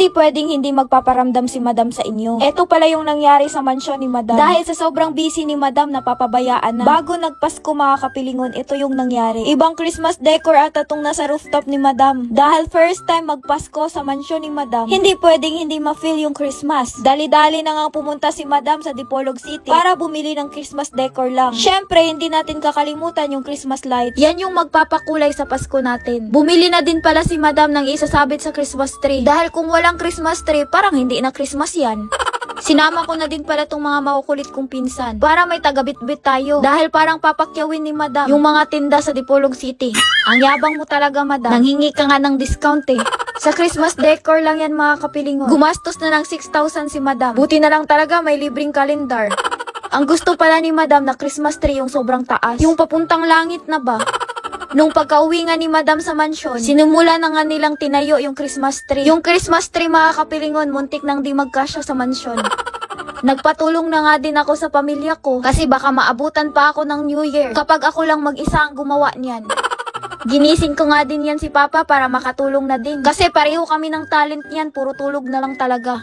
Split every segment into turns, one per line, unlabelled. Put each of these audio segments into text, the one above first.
Hindi pwedeng hindi magpaparamdam si Madam sa inyo. Ito pala yung nangyari sa mansyon ni Madam. Dahil sa sobrang busy ni Madam napapabayaan na. Bago nagpasko mga kapilingon, ito yung nangyari. Ibang Christmas decor at atong nasa rooftop ni Madam. Dahil first time magpasko sa mansyon ni Madam, hindi pwedeng hindi ma-feel yung Christmas. Dali-dali na nga pumunta si Madam sa Dipolog City para bumili ng Christmas decor lang. Syempre, hindi natin kakalimutan yung Christmas lights. Yan yung magpapakulay sa Pasko natin. Bumili na din pala si Madam ng isasabit sa Christmas tree. Dahil kung walang Christmas tree, parang hindi na Christmas yan. Sinama ko na din pala tong mga makukulit kong pinsan para may tagabitbit tayo. Dahil parang papakyawin ni Madam yung mga tinda sa Dipolog City. Ang yabang mo talaga, Madam. Nanghingi ka nga ng discount eh. Sa Christmas decor lang yan mga kapilingon. Gumastos na ng 6,000 si Madam. Buti na lang talaga may libreng kalendar. Ang gusto pala ni Madam na Christmas tree yung sobrang taas. Yung papuntang langit na ba? Nung pagka-uwi nga ni Madam sa mansyon, sinimula na nga nilang tinayo yung Christmas tree. Yung Christmas tree mga kapilingon, muntik nang di magkasya sa mansyon. Nagpatulong na nga din ako sa pamilya ko kasi baka maabutan pa ako ng New Year kapag ako lang mag-isa ang gumawa niyan. Ginising ko nga din yan si Papa para makatulong na din. Kasi pareho kami ng talent niyan, puro tulog na lang talaga.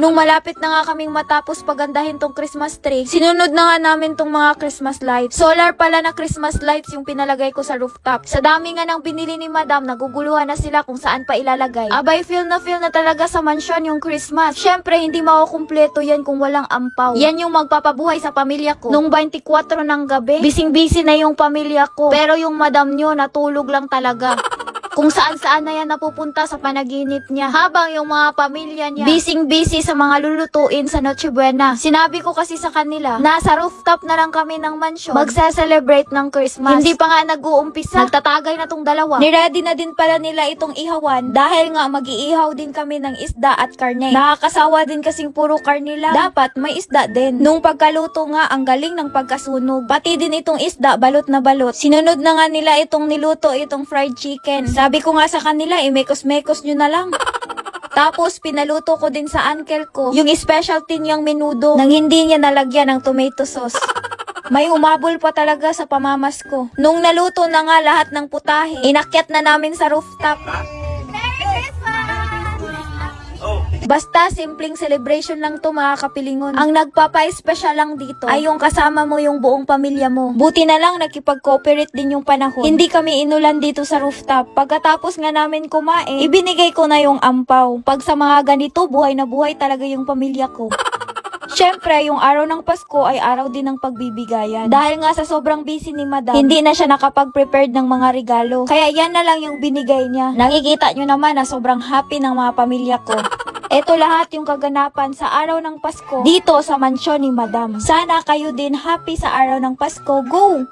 Nung malapit na nga kaming matapos pagandahin tong Christmas tree, sinunod na nga namin tong mga Christmas lights. Solar pala na Christmas lights yung pinalagay ko sa rooftop. Sa dami nga ng binili ni Madam, naguguluhan na sila kung saan pa ilalagay. Abay, feel na feel na talaga sa mansyon yung Christmas. Syempre, hindi makukumpleto yan kung walang ampaw. Yan yung magpapabuhay sa pamilya ko. Nung 24 ng gabi, bising-busy na yung pamilya ko. Pero yung Madam nyo, natulog lang talaga kung saan saan na yan napupunta sa panaginip niya. Habang yung mga pamilya niya, busy-busy sa mga lulutuin sa Noche Buena. Sinabi ko kasi sa kanila, nasa rooftop na lang kami ng mansyon, magse-celebrate ng Christmas. Hindi pa nga nag-uumpisa, nagtatagay na tong dalawa. Niready na din pala nila itong ihawan dahil nga mag-iihaw din kami ng isda at karne. Nakakasawa din kasing puro karne lang. Dapat may isda din. Nung pagkaluto nga, ang galing ng pagkasunog. Pati din itong isda, balot na balot. Sinunod na nga nila itong niluto, itong fried chicken. Sabi ko nga sa kanila, eh, mekos-mekos nyo na lang. Tapos, pinaluto ko din sa uncle ko yung specialty niyang menudo nang hindi niya nalagyan ng tomato sauce. May umabol pa talaga sa pamamas ko. Nung naluto na nga lahat ng putahe, inakyat na namin sa rooftop. Basta simpleng celebration lang to mga kapilingon. Ang nagpapa-special lang dito ay yung kasama mo yung buong pamilya mo. Buti na lang nakipag-cooperate din yung panahon. Hindi kami inulan dito sa rooftop. Pagkatapos nga namin kumain, ibinigay ko na yung ampaw. Pag sa mga ganito, buhay na buhay talaga yung pamilya ko. Siyempre, yung araw ng Pasko ay araw din ng pagbibigayan. Dahil nga sa sobrang busy ni Madam, hindi na siya nakapag-prepared ng mga regalo. Kaya yan na lang yung binigay niya. Nakikita nyo naman na sobrang happy ng mga pamilya ko. Ito lahat yung kaganapan sa araw ng Pasko dito sa mansyon ni Madam. Sana kayo din happy sa araw ng Pasko. Go!